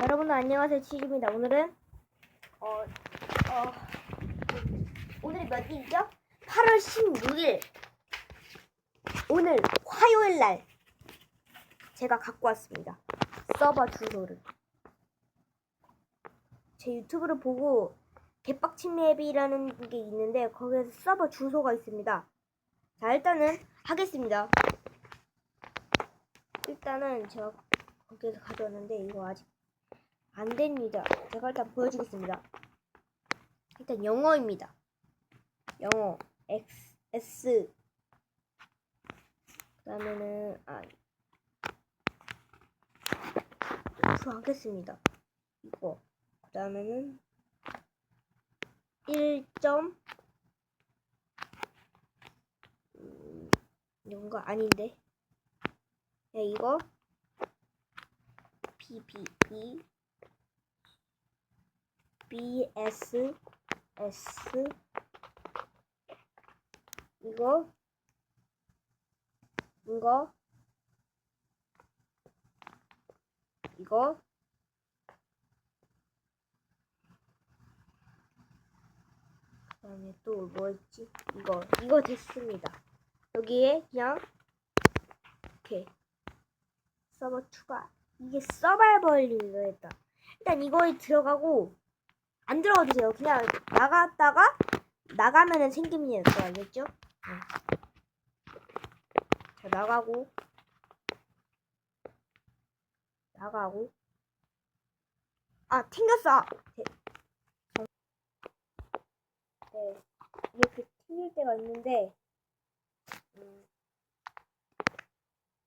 여러분들 안녕하세요. 치즈입니다. 오늘은 어, 어 오늘이 몇 일이죠? 8월 16일. 오늘 화요일 날 제가 갖고 왔습니다. 서버 주소를. 제 유튜브를 보고 개빡친 맵이라는 게 있는데 거기에서 서버 주소가 있습니다. 자 일단은 하겠습니다. 일단은 제가 거기에서 가져왔는데 이거 아직 안 됩니다. 제가 일단 보여주겠습니다. 일단 영어입니다. 영어. X S. 그다음에는 아. 하겠습니다. 이거. 그다음에는 1점. 음, 이런 거 아닌데. 네, 이거. B B B B S S 이거 이거 이거 그다음에 또뭐 있지? 이거 이거 됐습니다. 여기에 그냥 이렇게 서버 추가 이게 서바이벌이라 했다. 일단 이거에 들어가고 안 들어가도 돼요. 그냥 나갔다가 나가면은 생기면 거 알겠죠? 응. 자 나가고 나가고 아 튕겼어. 네, 네. 이렇게 튕길 때가 있는데 음,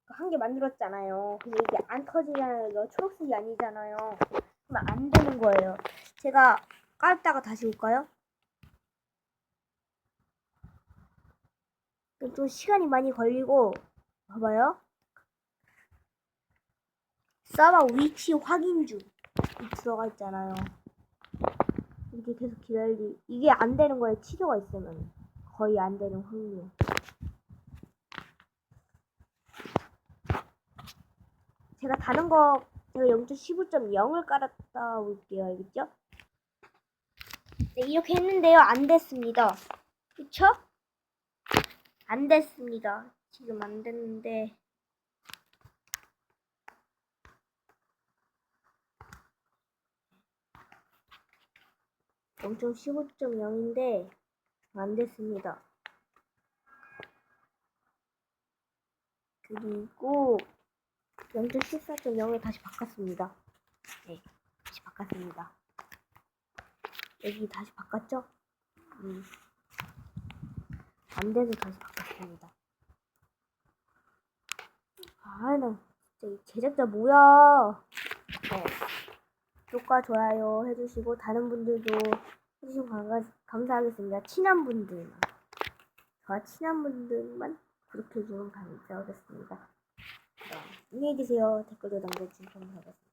한개 만들었잖아요. 근데 이게 안 터지잖아요. 초록색이 아니잖아요. 그러면 안 되는 거예요. 제가 깔다가 다시 올까요? 좀 시간이 많이 걸리고 봐봐요. 서버 위치 확인 중 들어가 있잖아요. 이게 계속 기다리 이게 안 되는 거예요. 치료가 있으면 거의 안 되는 확률. 제가 다른 거 제가 0.15.0을 깔았다 올게요. 알겠죠? 네, 이렇게 했는데요. 안 됐습니다. 그쵸? 안 됐습니다. 지금 안 됐는데. 엄청 15.0인데 안 됐습니다. 그리고 0.14.0에 다시 바꿨습니다. 네, 다시 바꿨습니다. 여기 다시 바꿨죠? 음. 안 돼서 다시 바꿨습니다. 아, 나 진짜 이 제작자 뭐야? 네. 구독과 좋아요 해주시고 다른 분들도 해주시면 감사, 감사하겠습니다. 친한 분들만 저와 친한 분들만 구독해주면 감사하겠습니다. 네. 안녕히 계세요. 댓글도 남겨주시면 감사하겠습니다.